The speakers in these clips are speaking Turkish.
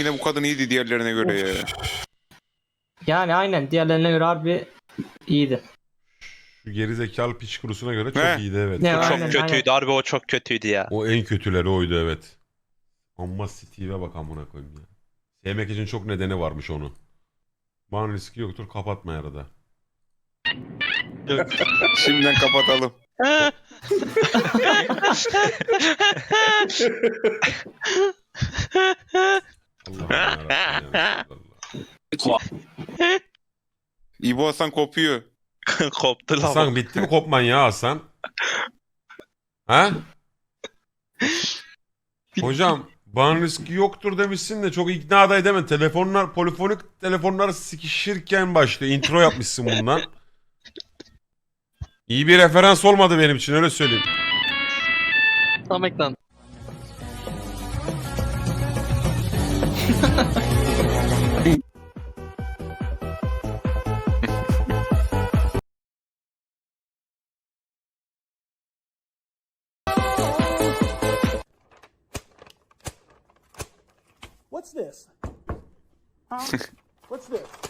yine bu kadın iyiydi diğerlerine göre ya. Yani aynen diğerlerine göre harbi iyiydi. Şu geri zekalı piç kurusuna göre çok He. iyiydi evet. Ne Çok aynen, kötüydü. aynen. Harbi o çok kötüydü ya. O en kötüleri oydu evet. Amma Steve'e bak amına koyayım ya. Sevmek için çok nedeni varmış onu. Ban riski yoktur kapatma arada. Şimdiden kapatalım. Allah'ım yarabbim ya. İbo Hasan kopuyor. Koptu lan. Hasan bitti mi kopman ya Hasan? Ha? Hocam ban riski yoktur demişsin de çok ikna da edemem. Telefonlar, polifonik telefonlar sikişirken başlıyor. Intro yapmışsın bundan. İyi bir referans olmadı benim için öyle söyleyeyim. Tam ekran. What's this? Huh? What's this?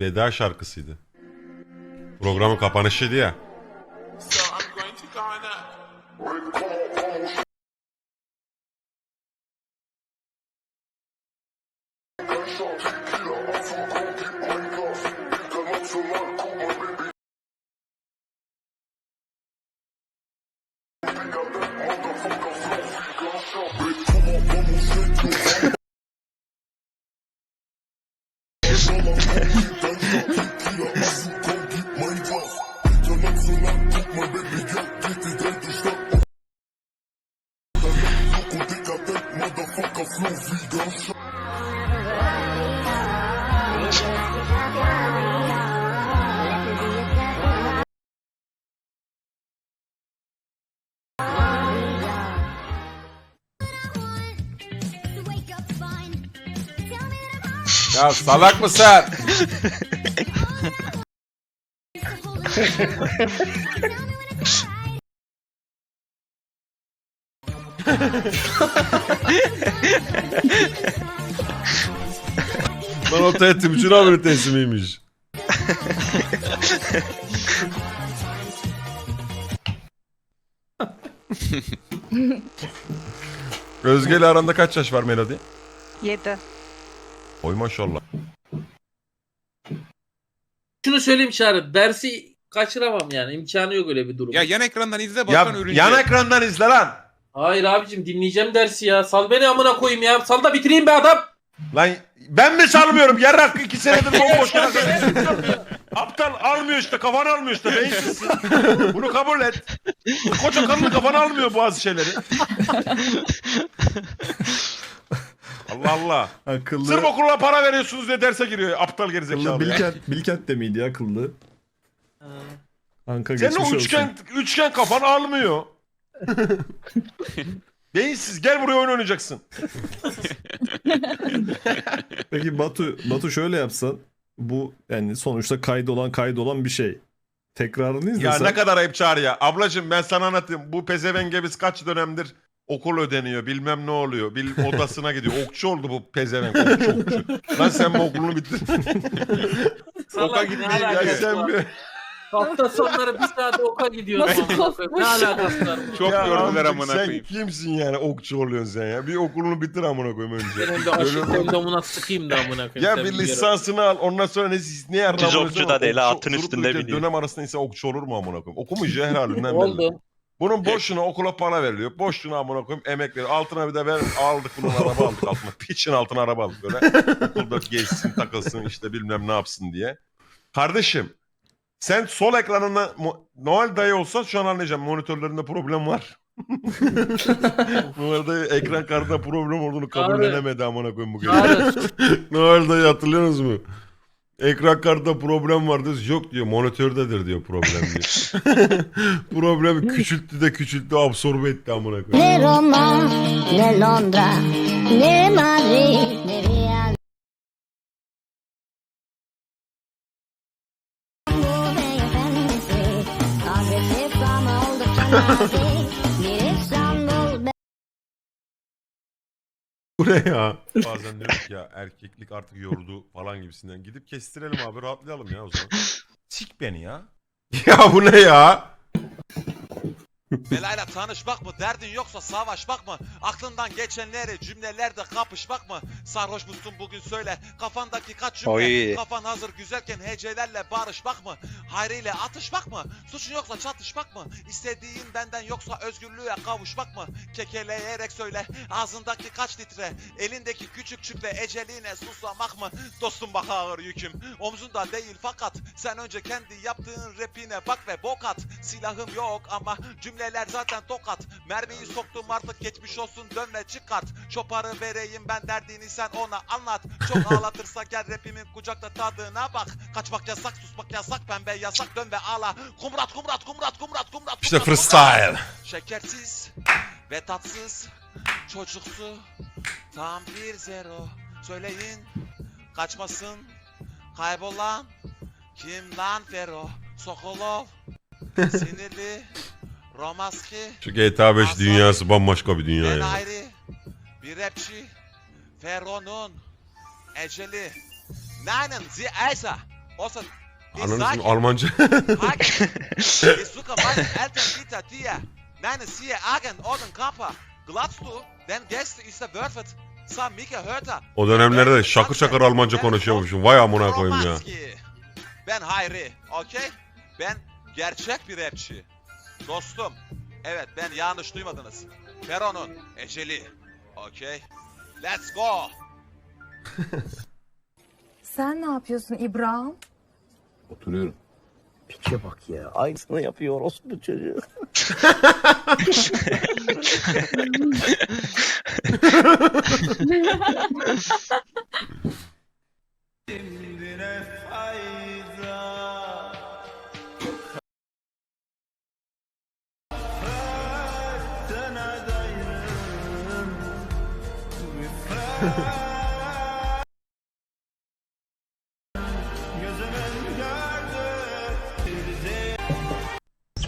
Veda şarkısıydı. Programın kapanışıydı ya. Ya salak mısın? Lan ortaya Timuçin abinin teslimiymiş. Özge ile aranda kaç yaş var Melody? 7. Oy maşallah. Şunu söyleyeyim Çağrı. Dersi kaçıramam yani. imkanı yok öyle bir durum. Ya yan ekrandan izle Ya ürünce. yan ekrandan izle lan. Hayır abicim dinleyeceğim dersi ya. Sal beni amına koyayım ya. Sal da bitireyim be adam. Lan ben mi salmıyorum? Yarrak iki senedir bomboş Aptal almıyor işte kafanı almıyor işte beyinsizsin. Bunu kabul et. Koca kanını kafanı almıyor bazı şeyleri. Allah Allah. Akıllı. Sırf okula para veriyorsunuz diye derse giriyor aptal gerizekalı Akıllı ya. Bilkent, Bilkent de miydi ya akıllı? Anka Senin geçmiş o olsun. üçgen, üçgen kafan almıyor. Beyinsiz gel buraya oyun oynayacaksın. Peki Batu, Batu şöyle yapsan bu yani sonuçta kaydolan kaydolan bir şey. Tekrarını Ya izlesen. ne kadar ayıp çağır ya. Ablacım ben sana anlatayım. Bu pezevenge biz kaç dönemdir okul ödeniyor bilmem ne oluyor. Bil odasına gidiyor. Okçu oldu bu pezevenk. Okçu okçu. Lan sen mi okulunu bitirdin? Oka Salak, ne alakası var? bir... Hafta sonları bir saat oka gidiyorum. Nasıl amına koyayım. Ne kopmuş? alakası var? Çok Ya gördüler amcık, amına sen koyayım. kimsin yani okçu oluyorsun sen ya? Bir okulunu bitir amına koyayım önce. Senin de aşık kondomuna sıkayım da amına koyayım. Ya bir lisansını al ondan sonra ne ne yardım Düz okçu da değil, atın üstünde biniyor. Dönem arasında insan okçu olur mu amına koyayım? Okumuş ya herhalde. belli. Oldu. Bunun boşuna okula para veriliyor. Boşuna amına koyayım emek veriyor. Altına bir de ver aldık bunun araba aldık altına. Piçin altına araba aldık böyle. Okulda gezsin takılsın işte bilmem ne yapsın diye. Kardeşim sen sol ekranında Mo- Noel dayı olsa şu an anlayacağım. Monitörlerinde problem var. Noel dayı ekran kartında problem olduğunu kabullenemedi amına koyayım bu. Çağrı. Noel dayı hatırlıyorsunuz mu? Ekran kartında problem var. Yok diyor monitördedir diyor problem diyor. Problemi küçülttü de küçülttü absorbe etti amına koyayım. Ne Roma, ne Londra, ne Madrid, ne. Bu beyefendisi, oldukça nazik. Bu ne ya? Bazen diyorum ki ya erkeklik artık yordu falan gibisinden. Gidip kestirelim abi rahatlayalım ya o zaman. Sik beni ya. Ya bu ne ya? Belayla tanışmak mı? Derdin yoksa savaşmak mı? Aklından geçenleri cümlelerde kapışmak mı? Sarhoş musun bugün söyle. Kafandaki kaç cümle? Oy. Kafan hazır güzelken hecelerle barışmak mı? Hayriyle atışmak mı? Suçun yoksa çatışmak mı? İstediğin benden yoksa özgürlüğe kavuşmak mı? Kekeleyerek söyle. Ağzındaki kaç litre? Elindeki küçük çüple eceline susamak mı? Dostum bak ağır yüküm. Omzunda değil fakat sen önce kendi yaptığın rapine bak ve bok at. Silahım yok ama cümleler zaten tokat. Mermiyi soktum artık geçmiş olsun dön ve çıkart. Çoparı vereyim ben derdini sen ona anlat. Çok ağlatırsa gel rapimin kucakta tadına bak. Kaçmak yasak susmak yasak pembe yasak dön ve ağla. Kumrat kumrat kumrat kumrat kumrat. İşte kumrat, kumrat. freestyle. Şekersiz ve tatsız çocuksu tam bir zero söyleyin kaçmasın kaybolan kim lan Fero Sokolov sinirli Romaski Şu GTA 5 dünyası bambaşka bir dünya ya. ayrı bir rapçi Fero'nun eceli Nein sie Eisa Olsun Ananı Almanca. Hagen. Ich suche meine Eltern wieder dir. Nein, siehe Agen, Orden Kappa. Glaubst du, denn gestern ist der Wörfet. Sa Mika Hörter. O dönemlerde şakır şakır Almanca konuşuyormuşum. Vay amına koyayım ya. Ben Hayri, okey? Ben gerçek bir rapçi. Dostum, evet ben yanlış duymadınız. Fero'nun eceli, okey? Let's go. Sen ne yapıyorsun İbrahim? Piçe bak ya. Aynısını yapıyor orospu çocuğu.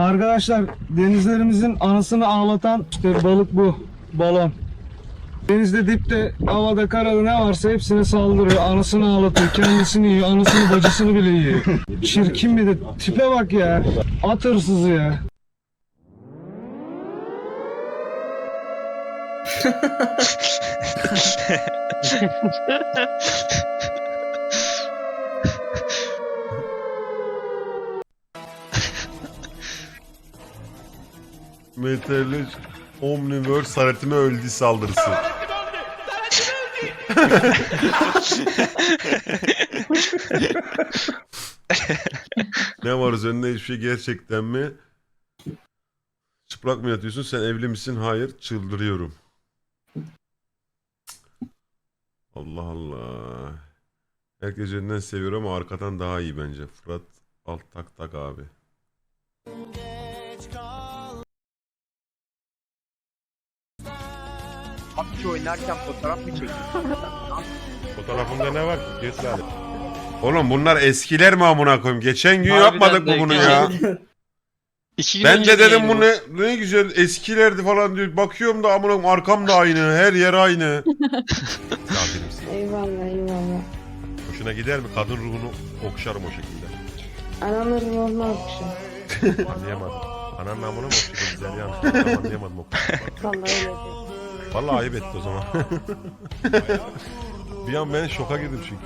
Arkadaşlar denizlerimizin anasını ağlatan işte balık bu balon. Denizde dipte havada karada ne varsa hepsine saldırıyor. Anasını ağlatıyor. Kendisini yiyor. Anasını bacısını bile yiyor. Çirkin bir de tipe bak ya. At hırsızı ya. Metalli Omniverse haritime öldü saldırısı. ne var üzerinde hiçbir şey gerçekten mi? Çıplak mı yatıyorsun? Sen evli misin? Hayır. Çıldırıyorum. Allah Allah. Herkes önden seviyor ama arkadan daha iyi bence. Fırat alt tak tak abi. Fotoğrafında ne var ki? Geç lan. Oğlum bunlar eskiler mi amına koyayım? Geçen gün Harbiden yapmadık mı bunu ya? İki gün Ben önce de dedim yayın bu ne, ne güzel eskilerdi falan diyor. Bakıyorum da amına koyayım arkam da aynı. Her yer aynı. Eyvallah eyvallah. Hoş Hoşuna gider mi? Kadın ruhunu okşarım o şekilde. Anamın olmaz Anlayamadım. Ananın namını mı okşadın güzel yani? Anlayamadım o Vallahi öyle. Vallahi ayıp etti o zaman. bir an ben şoka girdim çünkü.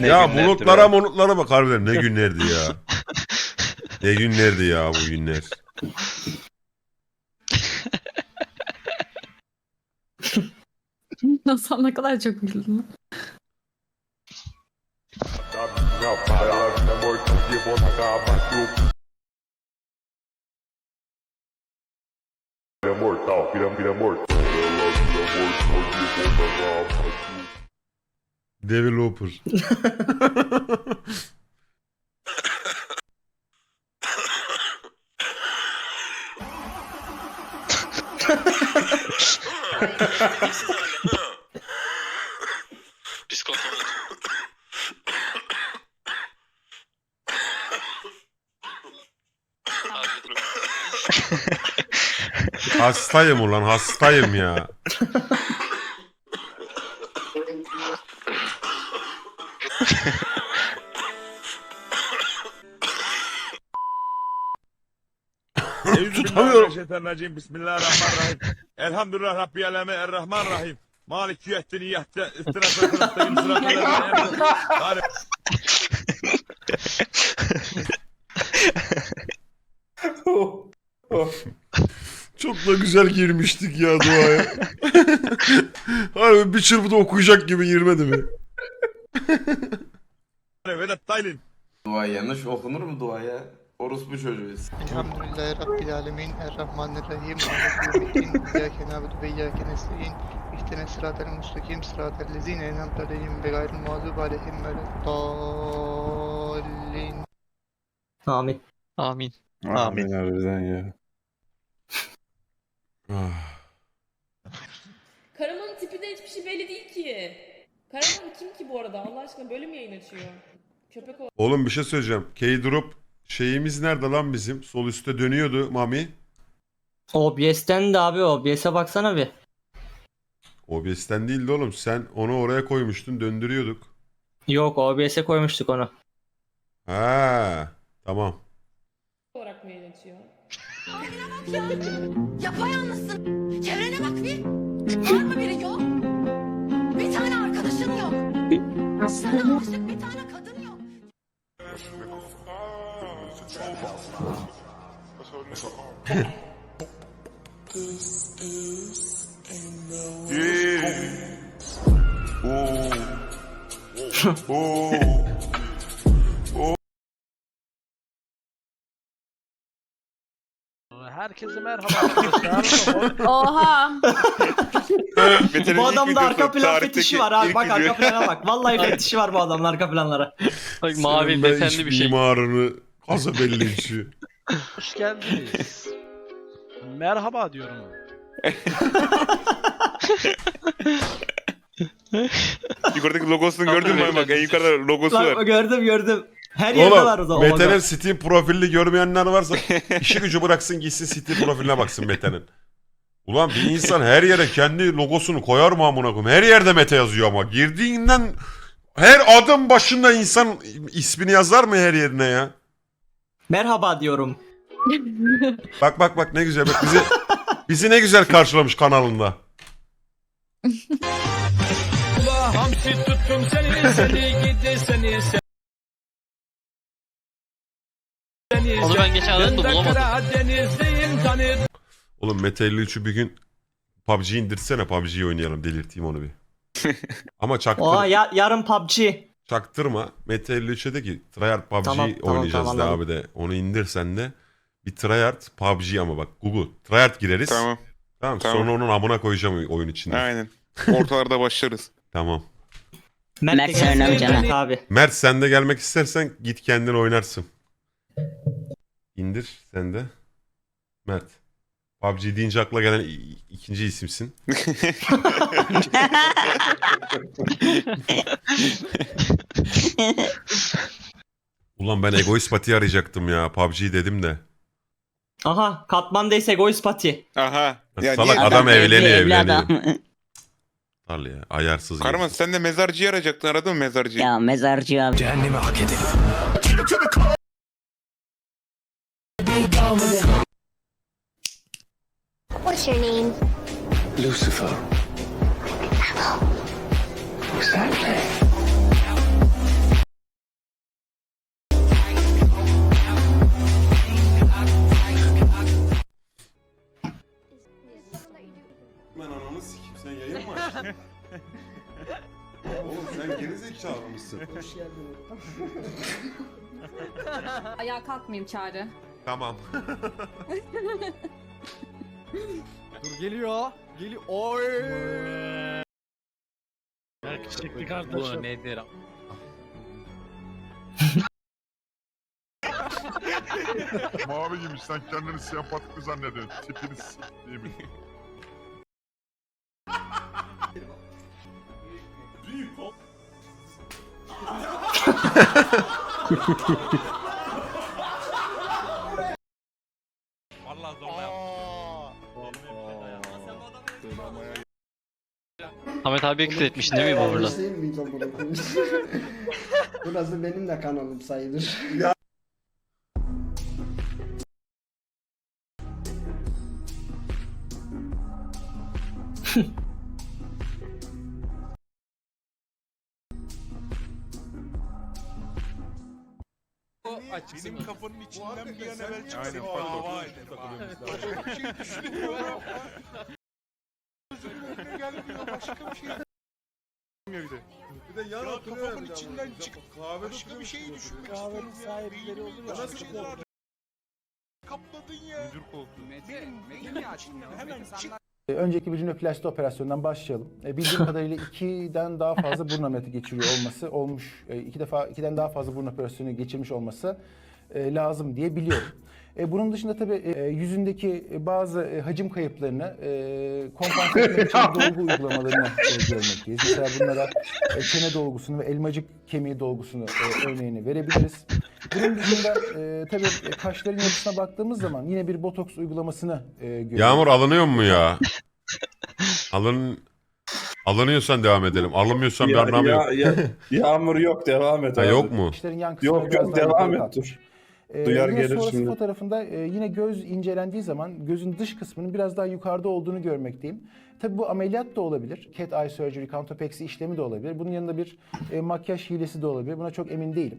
Ne ya günlerdir bulutlara ya. mulutlara bak harbiden ne günlerdi ya. ne günlerdi ya bu günler. Nasıl ne kadar çok Pira mortal, pira, pira mortal. Deve lupus. Psicotômico. hastayım ulan hastayım ya. Tutamıyorum. Euzubillahimineşşeytanirracim. Bismillahirrahmanirrahim. Elhamdülillah Rabbil alemin. Errahmanirrahim. Malik yüettini yahte. İstirafı sırattayım sırattayım. Çok da güzel girmiştik ya duaya. Harbi bir çırpıda okuyacak gibi girmedi mi? Vedat Taylin. Dua yanlış okunur mu duaya? Orospu çocuğuyuz. Elhamdülillahi Rabbil Alemin. Errahmanirrahim. Yevmiddin. İyyâke nâbudu ve iyyâke nestaîn. İhtine sıratel müstakim. Sıratel lezîne en'amte aleyhim ve gayril mağdubi aleyhim ve leddâllin. Amin. Amin. Amin. harbiden ya. Ah. Karaman'ın tipi de hiçbir şey belli değil ki. Karaman kim ki bu arada? Allah aşkına böyle mi yayın açıyor? Köpek Oğlum bir şey söyleyeceğim. K-Drop şeyimiz nerede lan bizim? Sol üstte dönüyordu Mami. OBS'ten de abi OBS'e baksana bir. OBS'ten değildi oğlum. Sen onu oraya koymuştun döndürüyorduk. Yok OBS'e koymuştuk onu. Ha, tamam. olarak mı yayın açıyor? Yapayalnızsın. Çevrene bak bir. Var mı biri yok? Bir tane arkadaşın yok. Sana aşık bir tane kadın yok. Herkese merhaba arkadaşlar. Oha. Bu ilk adamda videosu, arka plan tarihteki fetişi var abi. ilk Bak video. arka plana bak. Vallahi fetişi var bu adamın arka planlara. Bak mavi desenli bir şey. mimarını kaza belli işi. Hoş geldiniz. Merhaba diyorum. Yukarıdaki logosunu gördün mü? Bak en yukarıda logosu Bak, var. gördüm gördüm. Her yerde var o Oğlum zaman. Mete'nin Steam profilini görmeyenler varsa işi gücü bıraksın gitsin Steam profiline baksın Mete'nin. Ulan bir insan her yere kendi logosunu koyar mı amına koyayım? Her yerde Mete yazıyor ama girdiğinden her adım başında insan ismini yazar mı her yerine ya? Merhaba diyorum. Bak bak bak ne güzel bak bizi bizi ne güzel karşılamış kanalında. Hamsi tuttum seni seni gidi seni seni. Onu ben geçen aradım da bulamadım. Oğlum Mete 53'ü bir gün PUBG indirsene PUBG'yi oynayalım delirteyim onu bir. Ama çaktır, Oha ya, yarın PUBG. çaktırma. Mete 53'e de ki tryhard PUBG Tamam, tamam, oynayacağız tamam, de anladım. abi de. Onu indir sen de. Bir tryhard PUBG ama bak Google. Tryhard gireriz. Tamam. Tamam. Sonra tamam. onun amına koyacağım oyun içinde. Aynen. Ortalarda başlarız. Tamam. Mert, Mert de gelsin Sernam canım. Mert abi. Mert sen de gelmek istersen git kendin oynarsın. İndir sen de. Mert. PUBG deyince akla gelen ikinci isimsin. Ulan ben egoist pati arayacaktım ya. PUBG dedim de. Aha Katman Days Egoist Pati. Aha. Ya Salak niye- adam evleniyor evli evleniyor. adam. Aptal ya. Ayarsız. Herif. sen de mezarcıyı arayacaktın aradın mı mezarcıyı? Ya mezarcı abi. What's your name? Lucifer. Ben ananı sikeyim sen yayın mı açtın? Oğlum sen gerizekalı mısın? Ayağa kalkmayayım Çağrı. Tamam. Dur geliyor. Geliyor. Oy. Bu nedir? Mavi giymiş sen kendini sempatik zannediyorsun. Tipini siktiğimi. Vallahi Ahmet abiye küfür etmiş değil mi burada? Burası benim de kanalım sayılır. Benim kafanın içinden bir an evvel çıksın. Aynen, Dava pardon. Abi. Başka bir şey başka bir şey. Bir de yan Ya kafamın içinden çık. Kahvede Başka bir şey düşünmek istiyorum ya. ya. Nasıl şeyler kapladın ya. Müdür koltuğu. Hemen çık. Önceki bir rinoplasti operasyonundan başlayalım. E, Bildiğim kadarıyla ikiden daha fazla burun ameliyatı geçiriyor olması olmuş. e, iki defa ikiden daha fazla burun operasyonu geçirmiş olması e, lazım diye biliyorum. E, bunun dışında tabii e, yüzündeki bazı e, hacim kayıplarını e, kompanse etmek için dolgu uygulamalarını e, görmekteyiz. Mesela bunlara e, çene dolgusunu ve elmacık kemiği dolgusunu e, örneğini verebiliriz. Bunun dışında e, tabii e, kaşların yapısına baktığımız zaman yine bir botoks uygulamasını e, görüyoruz. Yağmur alınıyor mu ya? Alın alınıyorsan devam edelim. Alınmıyorsan bir anlamı yok. yağmur yok devam et Ha, yok mu? Yan kısmına biraz daha yukarı kalkmış. Ee, Duyar yine gelir sonrası şimdi. fotoğrafında e, yine göz incelendiği zaman gözün dış kısmının biraz daha yukarıda olduğunu görmekteyim. Tabii bu ameliyat da olabilir. Cat eye surgery, kantopeksi işlemi de olabilir. Bunun yanında bir e, makyaj hilesi de olabilir. Buna çok emin değilim.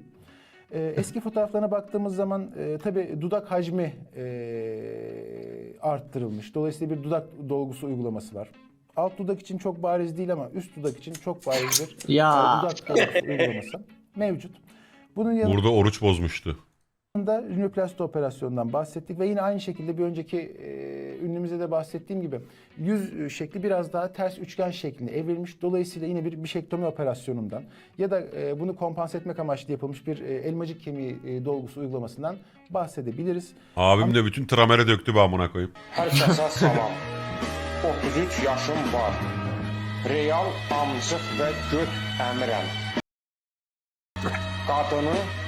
E, eski fotoğraflarına baktığımız zaman e, tabii dudak hacmi e, arttırılmış. Dolayısıyla bir dudak dolgusu uygulaması var. Alt dudak için çok bariz değil ama üst dudak için çok bariz bir Ya. e, dudak dolgusu uygulaması mevcut. Bunun yanında Burada oruç bozmuştu. Da rinoplasti operasyonundan bahsettik ve yine aynı şekilde bir önceki e, ünlümüzde de bahsettiğim gibi yüz şekli biraz daha ters üçgen şeklinde evrilmiş. Dolayısıyla yine bir bişektomi operasyonundan ya da e, bunu kompanse etmek amaçlı yapılmış bir e, elmacık kemiği e, dolgusu uygulamasından bahsedebiliriz. Abim de bütün tramere döktü be amına koyayım. Herkese selam. 33 yaşım var. Real amcıq və göt əmirəm. Qadını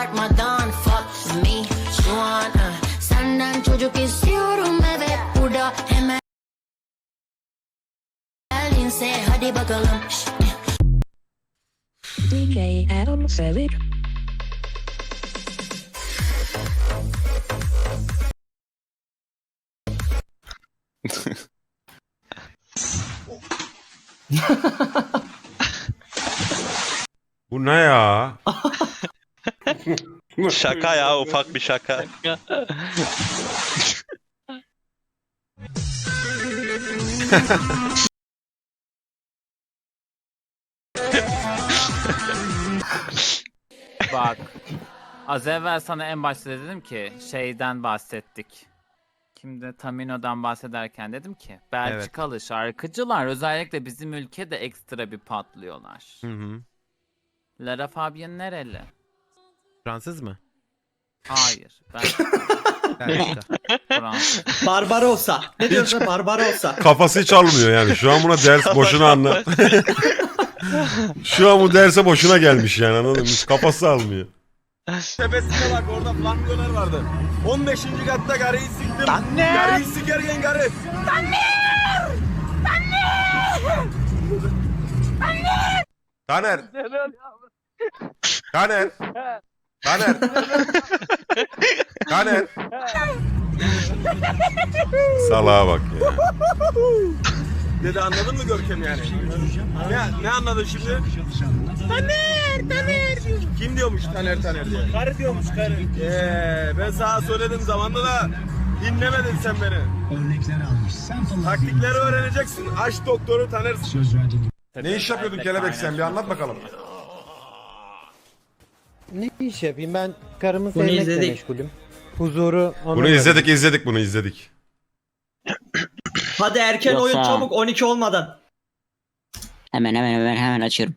Çıkartmadan fuck me şu an uh. Senden çocuk istiyorum evet burada hemen Geldinse hadi bakalım Şş, DJ Adam Savage. Bu ne ya? Şaka ya ufak bir şaka. Bak. Az evvel sana en başta dedim ki şeyden bahsettik. Kimde Tamino'dan bahsederken dedim ki Belçikalı şarkıcılar özellikle bizim ülkede ekstra bir patlıyorlar. Hı hı. Lara Fabian nereli? Fransız mı? Hayır. Ben Fransız. Barbarossa. Ne diyorsun Barbarossa? Kafası hiç almıyor yani. Şu an buna ders boşuna anla. Şu an bu derse boşuna gelmiş yani anladın mı? Hiç kafası almıyor. Tepesine bak orada flangoner vardı. 15. katta karıyı siktim. Karıyı sikerken karı. Taner. Taner. Taner. Taner. Salağa bak ya. Dedi anladın mı Görkem yani? Ne, ne anladın şimdi? Taner, Taner Kim diyormuş Taner Taner diye? Karı diyormuş karı. Eee ben sana söyledim zamanda da dinlemedin sen beni. Örnekleri almış. Sen Taktikleri öğreneceksin. Aç doktoru tanırsın. Ne iş yapıyordun kelebek sen bir anlat bakalım. Ne iş yapayım ben karımı Bunu sevmekle izledik. meşgulüm. Huzuru Bunu izledik izledik bunu izledik. Hadi erken Yoksa- oyun çabuk 12 olmadan. Hemen hemen hemen hemen açıyorum.